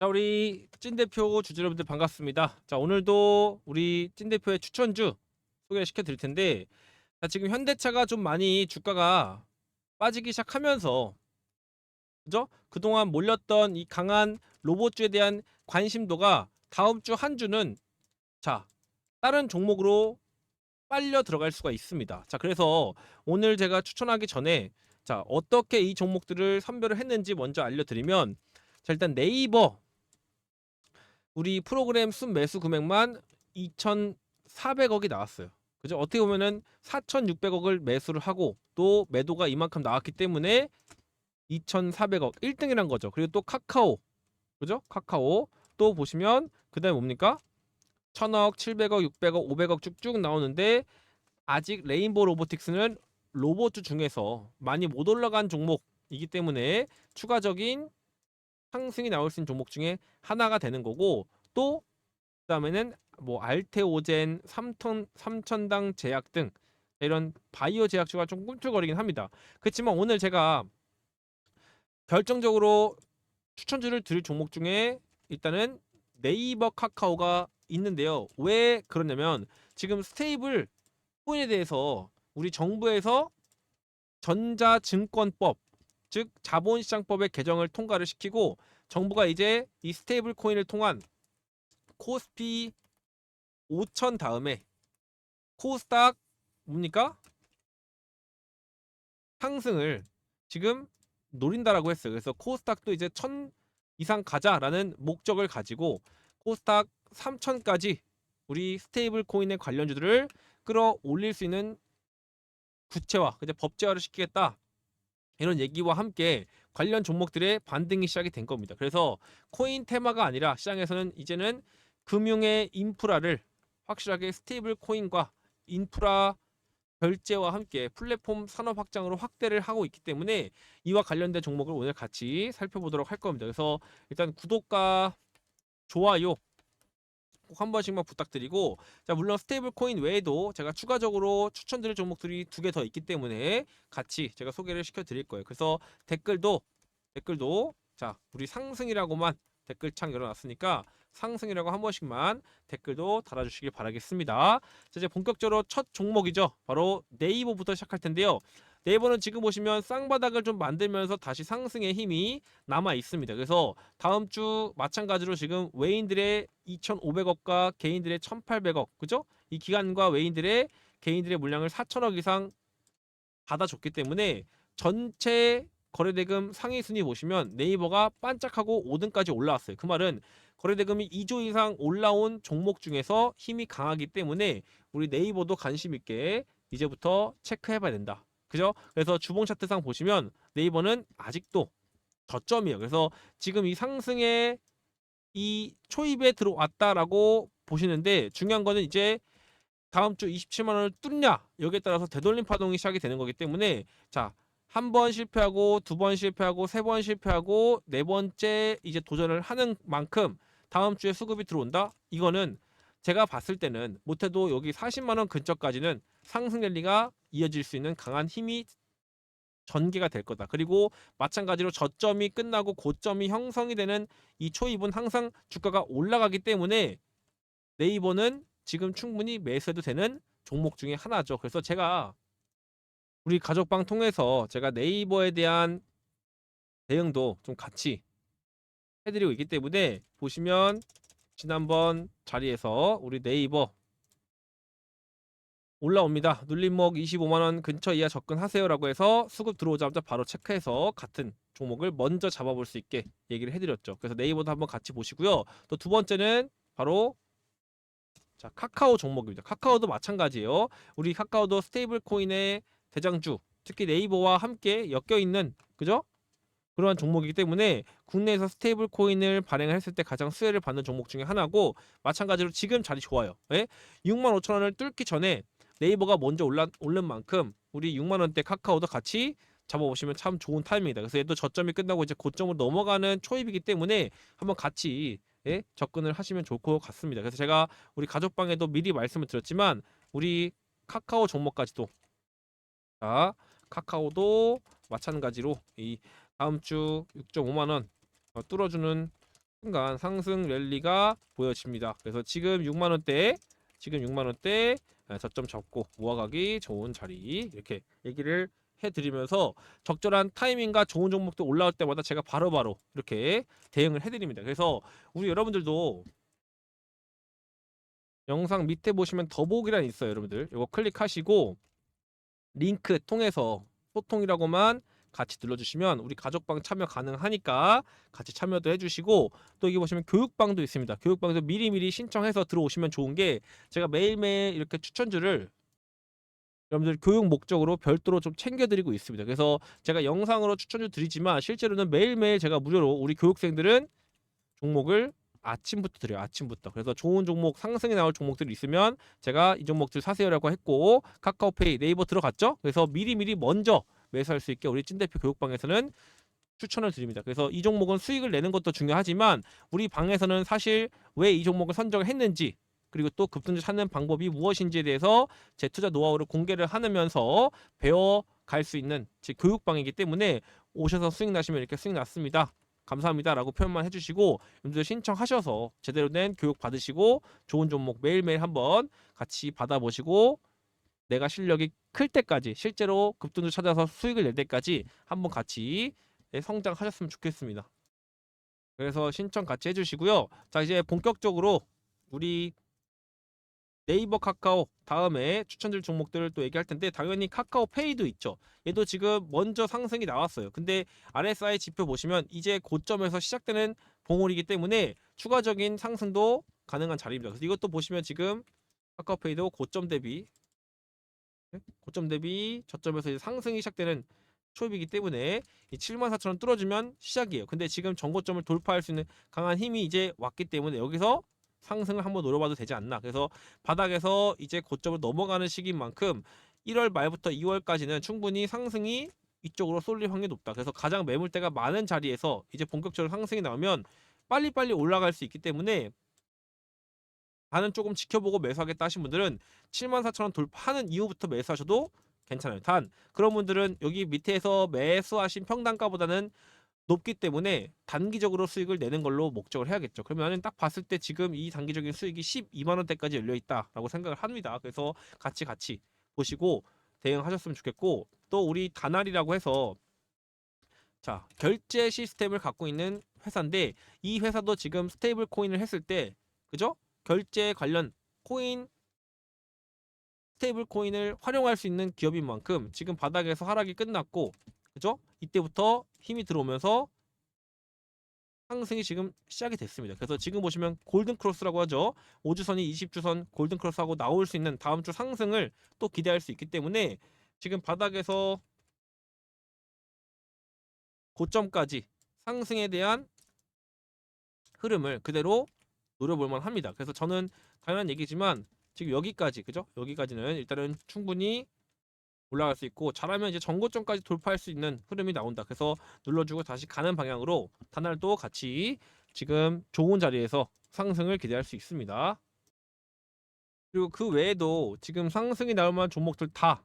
자, 우리 찐 대표 주주 여러분들 반갑습니다. 자, 오늘도 우리 찐 대표의 추천주 소개를 시켜 드릴 텐데, 자, 지금 현대차가 좀 많이 주가가 빠지기 시작하면서, 그죠? 그동안 몰렸던 이 강한 로봇주에 대한 관심도가 다음 주 한 주는, 자, 다른 종목으로 빨려 들어갈 수가 있습니다. 자, 그래서 오늘 제가 추천하기 전에, 자, 어떻게 이 종목들을 선별을 했는지 먼저 알려드리면, 자, 일단 네이버 우리 프로그램 순 매수 금액만 2,400억이 나왔어요. 그죠? 어떻게 보면은 4,600억을 매수를 하고 또 매도가 이만큼 나왔기 때문에 2,400억 1등이란 거죠. 그리고 또 카카오. 그죠? 카카오. 또 보시면 그다음에 뭡니까? 1,000억, 700억, 600억, 500억 쭉쭉 나오는데 아직 레인보우 로보틱스는 로봇주 중에서 많이 못 올라간 종목이기 때문에 추가적인 상승이 나올 수 있는 종목 중에 하나가 되는 거고 또 그다음에는 뭐 알테오젠, 삼천 삼천당 제약 등 이런 바이오 제약주가 좀 꿈틀거리긴 합니다. 그렇지만 오늘 제가 결정적으로 추천주를 드릴 종목 중에 일단은 네이버 카카오가 있는데요. 왜 그러냐면 지금 스테이블 코인에 대해서 우리 정부에서 전자증권법 즉 자본시장법의 개정을 통과를 시키고 정부가 이제 이 스테이블 코인을 통한 코스피 5천 다음에 코스닥 뭡니까? 상승을 지금 노린다라고 했어요. 그래서 코스닥도 이제 1000 이상 가자라는 목적을 가지고 코스닥 3000까지 우리 스테이블 코인의 관련주들을 끌어올릴 수 있는 구체화, 이제 법제화를 시키겠다. 이런 얘기와 함께 관련 종목들의 반등이 시작이 된 겁니다. 그래서 코인 테마가 아니라 시장에서는 이제는 금융의 인프라를 확실하게 스테이블 코인과 인프라 결제와 함께 플랫폼 산업 확장으로 확대를 하고 있기 때문에 이와 관련된 종목을 오늘 같이 살펴보도록 할 겁니다. 그래서 일단 구독과 좋아요 꼭 한 번씩만 부탁드리고 자 물론 스테이블 코인 외에도 제가 추가적으로 추천드릴 종목들이 두 개 더 있기 때문에 같이 제가 소개를 시켜 드릴 거예요. 그래서 댓글도 댓글도 자 우리 상승이라고만 댓글창 열어놨으니까 상승이라고 한 번씩만 댓글도 달아주시길 바라겠습니다. 자 이제 본격적으로 첫 종목이죠. 바로 네이버부터 시작할 텐데요. 네이버는 지금 보시면 쌍바닥을 좀 만들면서 다시 상승의 힘이 남아 있습니다. 그래서 다음 주 마찬가지로 지금 외인들의 2,500억과 개인들의 1,800억, 그죠? 이 기관과 외인들의 개인들의 물량을 4천억 이상 받아줬기 때문에 전체 거래대금 상위 순위 보시면 네이버가 반짝하고 5등까지 올라왔어요. 그 말은 거래대금이 2조 이상 올라온 종목 중에서 힘이 강하기 때문에 우리 네이버도 관심 있게 이제부터 체크해봐야 된다. 그죠? 그래서 주봉 차트상 보시면 네이버는 아직도 저점이에요. 그래서 지금 이 상승에 이 초입에 들어왔다라고 보시는데 중요한 거는 이제 다음 주 27만 원을 뚫냐 여기에 따라서 되돌림 파동이 시작이 되는 거기 때문에 자 한 번 실패하고 두 번 실패하고 세 번 실패하고 네 번째 이제 도전을 하는 만큼 다음 주에 수급이 들어온다 이거는 제가 봤을 때는 못해도 여기 40만 원 근처까지는 상승 랠리가 이어질 수 있는 강한 힘이 전개가 될 거다. 그리고 마찬가지로 저점이 끝나고 고점이 형성이 되는 이 초입은 항상 주가가 올라가기 때문에 네이버는 지금 충분히 매수해도 되는 종목 중에 하나죠. 그래서 제가 우리 가족방 통해서 제가 네이버에 대한 대응도 좀 같이 해드리고 있기 때문에 보시면 지난번 자리에서 우리 네이버 올라옵니다. 눌림목 25만원 근처 이하 접근하세요라고 해서 수급 들어오자마자 바로 체크해서 같은 종목을 먼저 잡아볼 수 있게 얘기를 해드렸죠. 그래서 네이버도 한번 같이 보시고요. 또 두 번째는 바로 자 카카오 종목입니다. 카카오도 마찬가지예요. 우리 카카오도 스테이블 코인의 대장주, 특히 네이버와 함께 엮여 있는 그죠? 그러한 종목이기 때문에 국내에서 스테이블 코인을 발행을 했을 때 가장 수혜를 받는 종목 중에 하나고 마찬가지로 지금 자리 좋아요. 예? 6만 5천 원을 뚫기 전에 네이버가 먼저 올라 오른 만큼 우리 6만 원대 카카오도 같이 잡아보시면 참 좋은 타이밍이다. 그래서 얘도 저점이 끝나고 이제 고점으로 넘어가는 초입이기 때문에 한번 같이 예? 접근을 하시면 좋을 것 같습니다. 그래서 제가 우리 가족방에도 미리 말씀을 드렸지만 우리 카카오 종목까지도 자 카카오도 마찬가지로 이 다음 주 6.5만 원 어, 뚫어주는 순간 상승 랠리가 보여집니다. 그래서 지금 6만 원대, 지금 6만 원대 아, 저점 잡고 모아가기 좋은 자리 이렇게 얘기를 해드리면서 적절한 타이밍과 좋은 종목도 올라올 때마다 제가 바로 바로 이렇게 대응을 해드립니다. 그래서 우리 여러분들도 영상 밑에 보시면 더보기란 있어요, 여러분들. 이거 클릭하시고 링크 통해서 소통이라고만 같이 눌러주시면 우리 가족방 참여 가능하니까 같이 참여도 해주시고 또 여기 보시면 교육방도 있습니다. 교육방도 미리미리 신청해서 들어오시면 좋은 게 제가 매일매일 이렇게 추천주를 여러분들 교육 목적으로 별도로 좀 챙겨드리고 있습니다. 그래서 제가 영상으로 추천주 드리지만 실제로는 매일매일 제가 무료로 우리 교육생들은 종목을 아침부터 드려요. 아침부터. 그래서 좋은 종목 상승이 나올 종목들이 있으면 제가 이 종목들 사세요라고 했고 카카오페이 네이버 들어갔죠. 그래서 미리미리 먼저 매수할 수 있게 우리 찐 대표 교육방에서는 추천을 드립니다. 그래서 이 종목은 수익을 내는 것도 중요하지만 우리 방에서는 사실 왜 이 종목을 선정했는지 그리고 또 급등주 찾는 방법이 무엇인지에 대해서 제 투자 노하우를 공개를 하면서 배워 갈 수 있는 제 교육방이기 때문에 오셔서 수익 나시면 이렇게 수익 났습니다. 감사합니다라고 표현만 해주시고 여러분들 신청하셔서 제대로 된 교육 받으시고 좋은 종목 매일매일 한번 같이 받아보시고 내가 실력이 클 때까지 실제로 급등주 찾아서 수익을 낼 때까지 한번 같이 네, 성장하셨으면 좋겠습니다. 그래서 신청 같이 해주시고요. 자 이제 본격적으로 우리 네이버 카카오 다음에 추천줄 종목들을 또 얘기할 텐데 당연히 카카오 페이도 있죠. 얘도 지금 먼저 상승이 나왔어요. 근데 RSI 지표 보시면 이제 고점에서 시작되는 봉우리이기 때문에 추가적인 상승도 가능한 자리입니다. 그래서 이것도 보시면 지금 카카오페이도 고점 대비 네? 고점 대비 저점에서 상승이 시작되는 초입이기 때문에 이 74,000원 뚫어주면 시작이에요. 근데 지금 전고점을 돌파할 수 있는 강한 힘이 이제 왔기 때문에 여기서 상승을 한번 노려봐도 되지 않나. 그래서 바닥에서 이제 고점을 넘어가는 시기인 만큼 1월 말부터 2월까지는 충분히 상승이 이쪽으로 쏠릴 확률이 높다. 그래서 가장 매물대가 많은 자리에서 이제 본격적으로 상승이 나오면 빨리빨리 올라갈 수 있기 때문에 나는 조금 지켜보고 매수하겠다 하신 분들은 74,000원 돌파하는 이후부터 매수하셔도 괜찮아요. 단 그런 분들은 여기 밑에서 매수하신 평단가보다는 높기 때문에 단기적으로 수익을 내는 걸로 목적을 해야겠죠. 그러면은 딱 봤을 때 지금 이 단기적인 수익이 12만 원대까지 열려 있다라고 생각을 합니다. 그래서 같이 같이 보시고 대응하셨으면 좋겠고 또 우리 다날이라고 해서 자 결제 시스템을 갖고 있는 회사인데 이 회사도 지금 스테이블 코인을 했을 때 그죠? 결제 관련 코인 스테이블 코인을 활용할 수 있는 기업인 만큼 지금 바닥에서 하락이 끝났고 그죠? 이때부터 힘이 들어오면서 상승이 지금 시작이 됐습니다. 그래서 지금 보시면 골든 크로스라고 하죠. 5주선이 20주선 골든 크로스하고 나올 수 있는 다음 주 상승을 또 기대할 수 있기 때문에 지금 바닥에서 고점까지 상승에 대한 흐름을 그대로 노려볼 만 합니다. 그래서 저는 당연한 얘기지만 지금 여기까지 그죠? 여기까지는 일단은 충분히 올라갈 수 있고 잘하면 이제 전고점까지 돌파할 수 있는 흐름이 나온다. 그래서 눌러주고 다시 가는 방향으로 단날도 같이 지금 좋은 자리에서 상승을 기대할 수 있습니다. 그리고 그 외에도 지금 상승이 나올 만한 종목들 다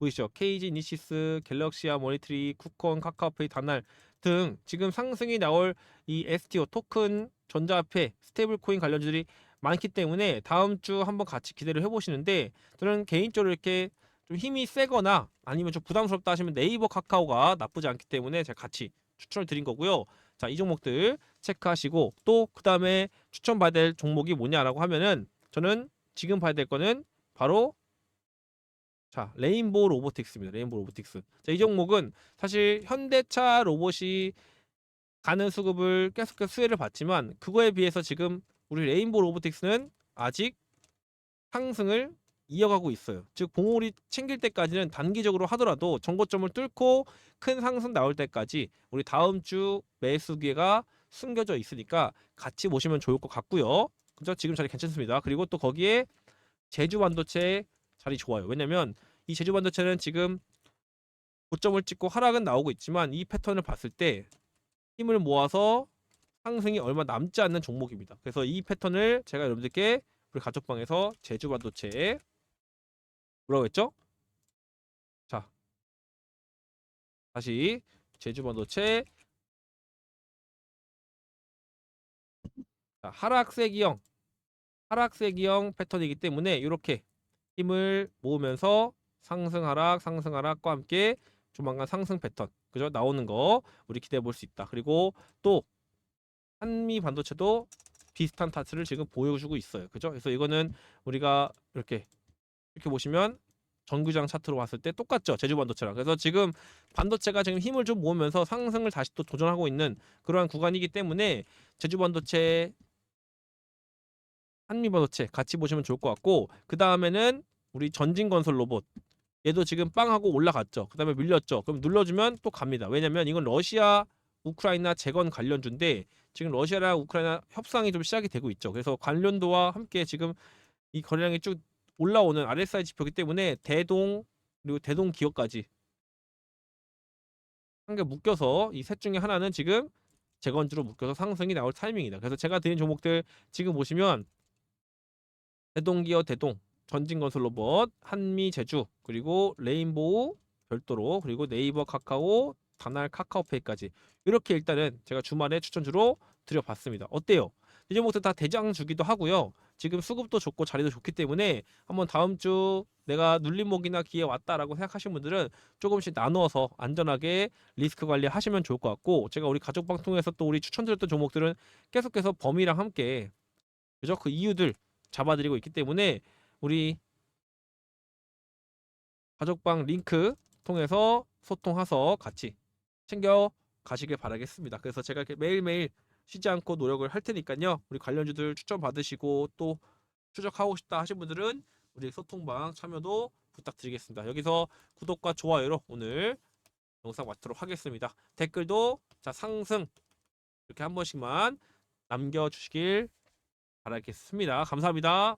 보이시죠? KG 니시스, 갤럭시아 모니트리, 쿠콘, 카카오페이, 단날 등 지금 상승이 나올 이 STO 토큰 전자화폐 스테이블 코인 관련주들이 많기 때문에 다음 주 한번 같이 기대를 해보시는데 저는 개인적으로 이렇게 좀 힘이 세거나 아니면 좀 부담스럽다 하시면 네이버 카카오가 나쁘지 않기 때문에 제가 같이 추천을 드린 거고요. 자, 이 종목들 체크하시고 또 그 다음에 추천 받아야 될 종목이 뭐냐라고 하면은 저는 지금 봐야 될 거는 바로 자, 레인보우 로보틱스입니다. 레인보우 로보틱스. 자, 이 종목은 사실 현대차 로봇이 가는 수급을 계속해서 수혜를 받지만 그거에 비해서 지금 우리 레인보우 로보틱스는 아직 상승을 이어가고 있어요. 즉 봉우리 챙길 때까지는 단기적으로 하더라도 정고점을 뚫고 큰 상승 나올 때까지 우리 다음 주 매수 기회가 숨겨져 있으니까 같이 보시면 좋을 것 같고요. 그죠? 지금 자리 괜찮습니다. 그리고 또 거기에 제주 반도체 자리 좋아요. 왜냐면 이 제주 반도체는 지금 고점을 찍고 하락은 나오고 있지만 이 패턴을 봤을 때 힘을 모아서 상승이 얼마 남지 않는 종목입니다. 그래서 이 패턴을 제가 여러분들께 우리 가족방에서 제주 반도체 뭐라고 했죠? 자 다시 제주 반도체 자, 하락세기형 하락세기형 패턴이기 때문에 이렇게 힘을 모으면서 상승 하락 상승 하락과 함께 조만간 상승 패턴 그죠 나오는 거 우리 기대해 볼 수 있다. 그리고 또 한미 반도체도 비슷한 타트를 지금 보여주고 있어요. 그죠? 그래서 이거는 우리가 이렇게 이렇게 보시면 전구장 차트로 봤을 때 똑같죠 제주 반도체랑 그래서 지금 반도체가 지금 힘을 좀 모으면서 상승을 다시 또 도전하고 있는 그러한 구간이기 때문에 제주 반도체 한미 반도체 같이 보시면 좋을 것 같고 그 다음에는 우리 전진 건설 로봇. 얘도 지금 빵하고 올라갔죠. 그 다음에 밀렸죠. 그럼 눌러주면 또 갑니다. 왜냐면 이건 러시아 우크라이나 재건 관련주인데 지금 러시아랑 우크라이나 협상이 좀 시작이 되고 있죠. 그래서 관련도와 함께 지금 이 거래량이 쭉 올라오는 RSI 지표이기 때문에 대동 그리고 대동 기업까지 한 개 묶여서 이 셋 중에 하나는 지금 재건주로 묶여서 상승이 나올 타이밍이다. 그래서 제가 드린 종목들 지금 보시면 대동기업 대동, 전진건설 로봇, 한미 제주 그리고 레인보우 별도로 그리고 네이버 카카오, 다날 카카오페이까지 이렇게 일단은 제가 주말에 추천주로 드려봤습니다. 어때요? 이 종목들 다 대장 주기도 하고요. 지금 수급도 좋고 자리도 좋기 때문에 한번 다음 주 내가 눌림목이나 기회 왔다라고 생각하시는 분들은 조금씩 나누어서 안전하게 리스크 관리 하시면 좋을 것 같고 제가 우리 가족 방통에서 또 우리 추천드렸던 종목들은 계속해서 범위랑 함께 그죠 그 이유들 잡아드리고 있기 때문에 우리 가족방 링크 통해서 소통해서 같이 챙겨 가시길 바라겠습니다. 그래서 제가 매일매일 쉬지 않고 노력을 할 테니까요. 우리 관련주들 추천 받으시고 또 추적하고 싶다 하신 분들은 우리 소통방 참여도 부탁드리겠습니다. 여기서 구독과 좋아요로 오늘 영상 마치도록 하겠습니다. 댓글도 자 상승 이렇게 한 번씩만 남겨주시길 바라겠습니다. 감사합니다.